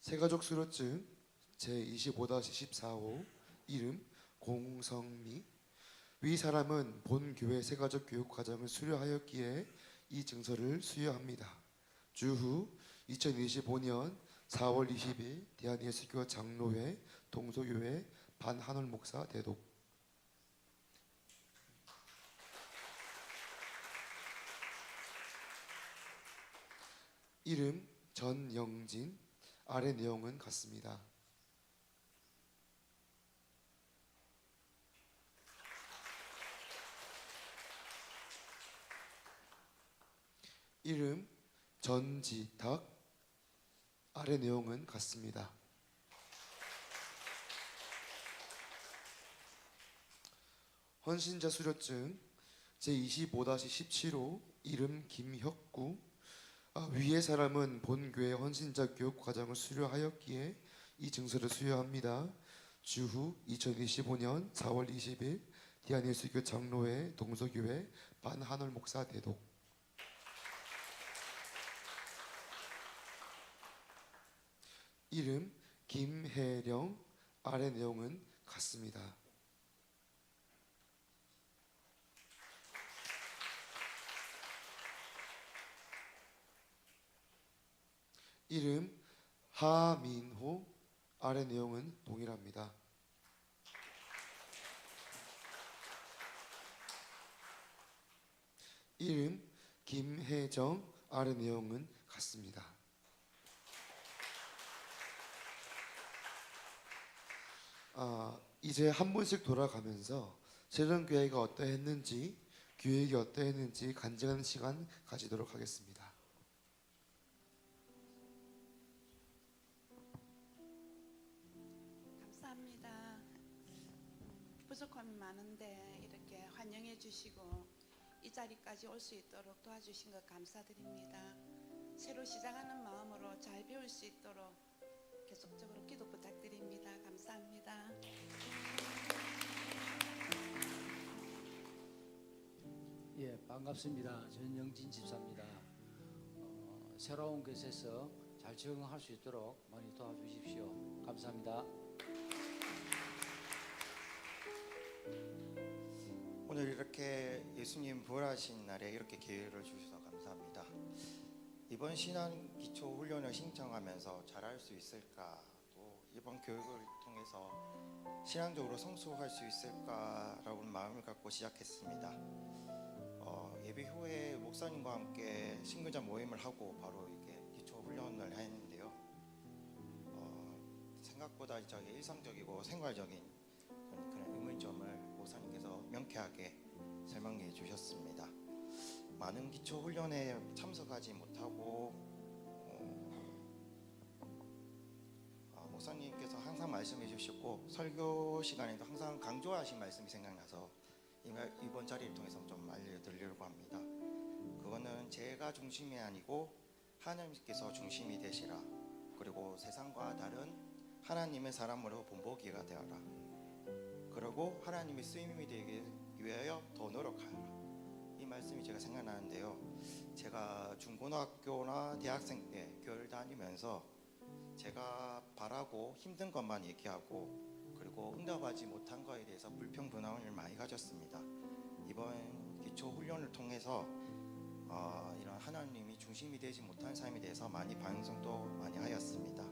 세가족 수료증 제25-14호 이름 공성미. 위 사람은 본 교회 세가족 교육 과정을 수료하였기에 이 증서를 수여합니다. 주후 2025년 4월 20일 대한예수교 장로회 동서교회 반한월 목사 대독. 이름 전영진 아래 내용은 같습니다. 이름 전지탁 아래 내용은 같습니다. 헌신자 수료증 제25-17호 이름 김혁구 아, 위의 사람은 본 교회 헌신자 교육 과정을 수료하였기에 이 증서를 수여합니다. 주후 2025년 4월 20일 디아니스교 장로회 동서교회 반한월 목사 대독 이름 김혜령 아래 내용은 같습니다. 이름 하민호 아래 내용은 동일합니다. 이름 김혜정 아래 내용은 같습니다. 아, 이제 한 번씩 돌아가면서 세련 교회가 어떠했는지 교육이 어떠했는지 간증하는 시간 가지도록 하겠습니다. 부족함이 많은데 이렇게 환영해 주시고 이 자리까지 올 수 있도록 도와주신 것 감사드립니다. 새로 시작하는 마음으로 잘 배울 수 있도록 계속적으로 기도 부탁드립니다. 감사합니다. 예, 반갑습니다. 전영진 집사입니다. 어, 새로운 곳에서 잘 적응할 수 있도록 많이 도와주십시오. 감사합니다. 예수님 부활하신 날에 이렇게 기회를 주셔서 감사합니다. 이번 신앙 기초 훈련을 신청하면서 잘할 수 있을까? 또 이번 교육을 통해서 신앙적으로 성숙할 수 있을까라고 마음을 갖고 시작했습니다. 어, 예배 후에 목사님과 함께 신근자 모임을 하고 바로 이게 기초 훈련을 했는데요. 어, 생각보다 저기 일상적이고 생활적인 그런 의문점을 목사님께서 명쾌하게 설명해 주셨습니다. 많은 기초 훈련에 참석하지 못하고 어, 어, 목사님께서 항상 말씀해 주셨고 설교 시간에도 항상 강조하신 말씀이 생각나서 이번 자리를 통해서 좀 알려드리려고 합니다. 그거는 제가 중심이 아니고 하나님께서 중심이 되시라. 그리고 세상과 다른 하나님의 사람으로 본보기가 되어라. 그리고 하나님의 쓰임이 되기 위하여 더 노력하라. 이 말씀이 제가 생각나는데요. 제가 중고등학교나 대학생 때 교회를 다니면서 제가 바라고 힘든 것만 얘기하고 그리고 응답하지 못한 거에 대해서 불평 불만을 많이 가졌습니다. 이번 기초 훈련을 통해서 어, 이런 하나님이 중심이 되지 못한 삶에 대해서 많이 반성도 많이 하였습니다.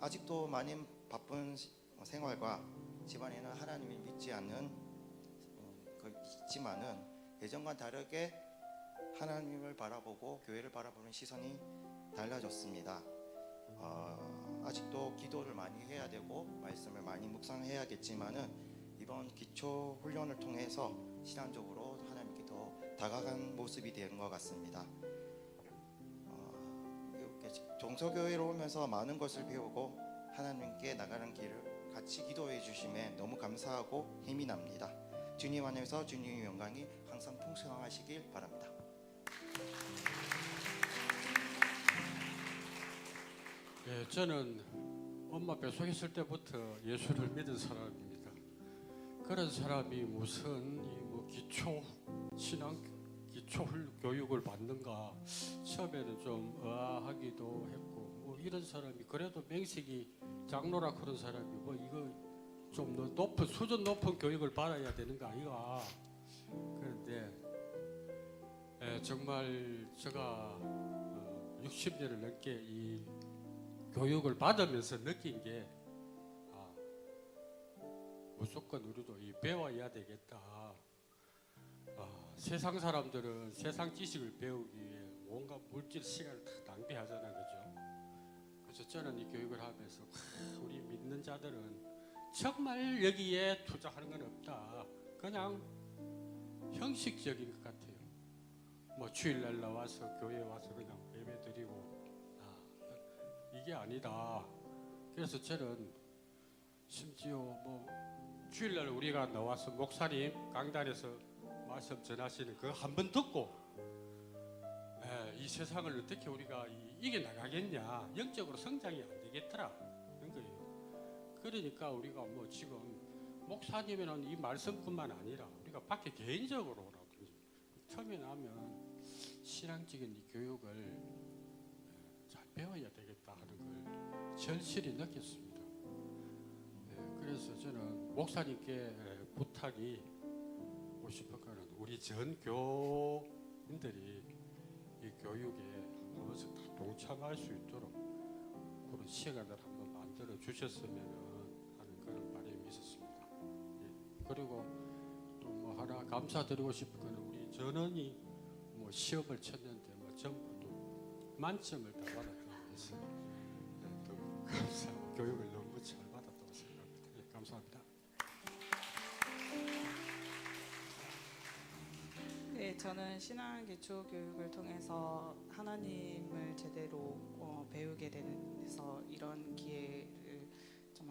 아직도 많은 바쁜 시- 어, 생활과 집안에는 하나님을 믿지 않는 있지만은 예전과 다르게 하나님을 바라보고 교회를 바라보는 시선이 달라졌습니다. 어, 아직도 기도를 많이 해야 되고 말씀을 많이 묵상해야겠지만은 이번 기초 훈련을 통해서 신앙적으로 하나님께 더 다가간 모습이 된 것 같습니다. 어, 이렇게 동서교회로 오면서 많은 것을 배우고 하나님께 나가는 길을 같이 기도해 주심에 너무 감사하고 힘이 납니다. 주님 안에서 주님의 영광이 항상 풍성하시길 바랍니다. 예, 저는 엄마 뱃속에 있을 때부터 예수를 믿은 사람입니다. 그런 사람이 무슨 이뭐 기초 신앙 기초 훌- 교육을 받는가 처음에는 좀 의아하기도 했고 뭐 이런 사람이 그래도 맹식이 장로라 그런 사람이 뭐 이거 좀 더 높은 수준 높은 교육을 받아야 되는 거 아이가 그런데 에, 정말 제가 어, 60년을 넘게 이 교육을 받으면서 느낀 게 아, 무조건 우리도 이 배워야 되겠다. 아, 세상 사람들은 세상 지식을 배우기 위해 뭔가 물질 시간을 다 낭비하잖아, 그죠? 그래서 저는 이 교육을 하면서 하, 우리 믿는 자들은 정말 여기에 투자하는 건 없다. 그냥 형식적인 것 같아요. 뭐 주일날 나와서 교회 와서 그냥 예배 드리고 아, 이게 아니다. 그래서 저는 심지어 뭐 주일날 우리가 나와서 목사님 강단에서 말씀 전하시는 그 한 번 듣고 에, 이 세상을 어떻게 우리가 이, 이겨 나가겠냐 영적으로 성장이 안 되겠더라. 그러니까 우리가 뭐 지금 목사님이는 이 말씀뿐만 아니라 우리가 밖에 개인적으로 오라고 처음에 나면 신앙적인 이 교육을 에, 잘 배워야 되겠다 하는 걸 절실히 느꼈습니다. 네, 그래서 저는 목사님께 에, 부탁이 거는 우리 전 교인들이 이 교육에 한 번씩 다 동참할 수 있도록 그런 시간을 한번 만들어 주셨으면 그리고 또 뭐 하나 감사드리고 싶은 거는 우리 전원이 뭐 시험을 쳤는데 뭐 전부 또 만점을 다 받았다고 해서 예, 또 감사 교육을 너무 잘 받았다고 생각합니다. 예, 감사합니다. 네, 저는 신앙 기초 교육을 통해서 하나님을 제대로 어, 배우게 돼서 이런 정말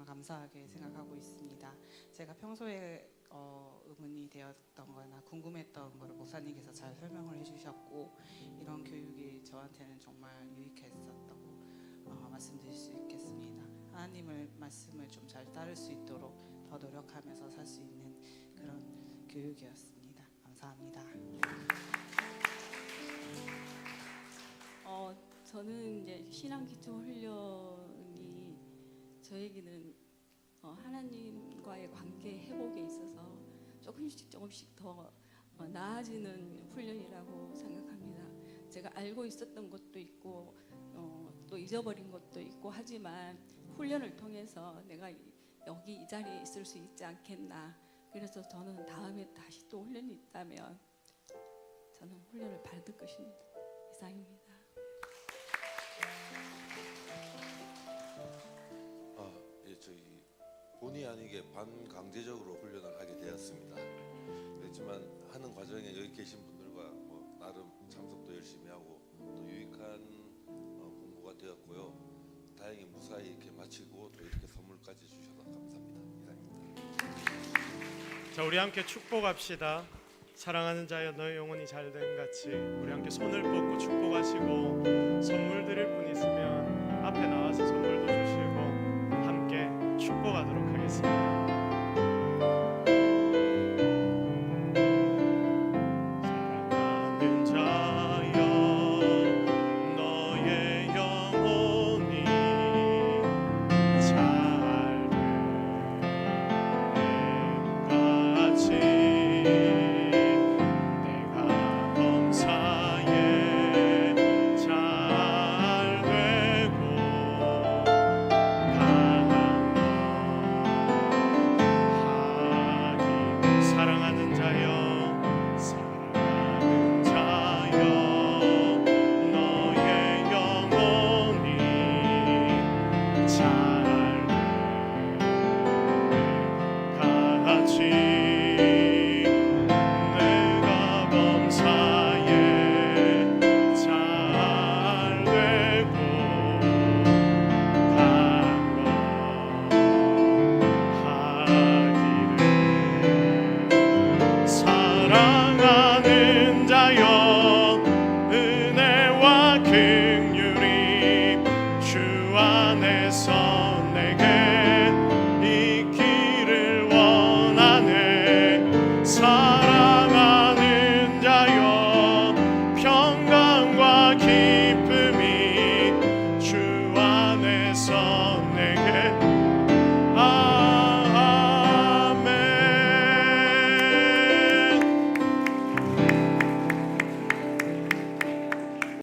감사하게 생각하고 있습니다. 제가 평소에 어, 의문이 되었던 거나 궁금했던 거를 목사님께서 잘 설명을 해주셨고 이런 교육이 저한테는 정말 유익했었다고 어, 말씀드릴 수 있겠습니다. 하나님을 말씀을 좀 잘 따를 수 있도록 더 노력하면서 살 수 있는 그런 교육이었습니다. 감사합니다. 어, 저는 이제 신앙 기초 훈련이 저에게는 어, 하나님과의 관계 회복에 있어서 조금씩 조금씩 더 어, 나아지는 훈련이라고 생각합니다. 제가 알고 있었던 것도 있고 어, 또 잊어버린 것도 있고 하지만 훈련을 통해서 내가 이- 여기 이 자리에 있을 수 있지 않겠나. 그래서 저는 다음에 다시 또 훈련이 있다면 저는 훈련을 받을 것입니다. 이상입니다. 아니게 반강제적으로 훈련을 하게 되었습니다. 그렇지만 하는 과정에 여기 계신 분들과 뭐 나름 참석도 열심히 하고 또 유익한 어, 공부가 되었고요. 다행히 무사히 이렇게 마치고 또 이렇게 선물까지 주셔서 감사합니다. 이상입니다. 자 우리 함께 축복합시다. 사랑하는 자여 너의 영혼이 잘된 같이 우리 함께 손을 뻗고 축복하시고 선물 드릴 분 있으면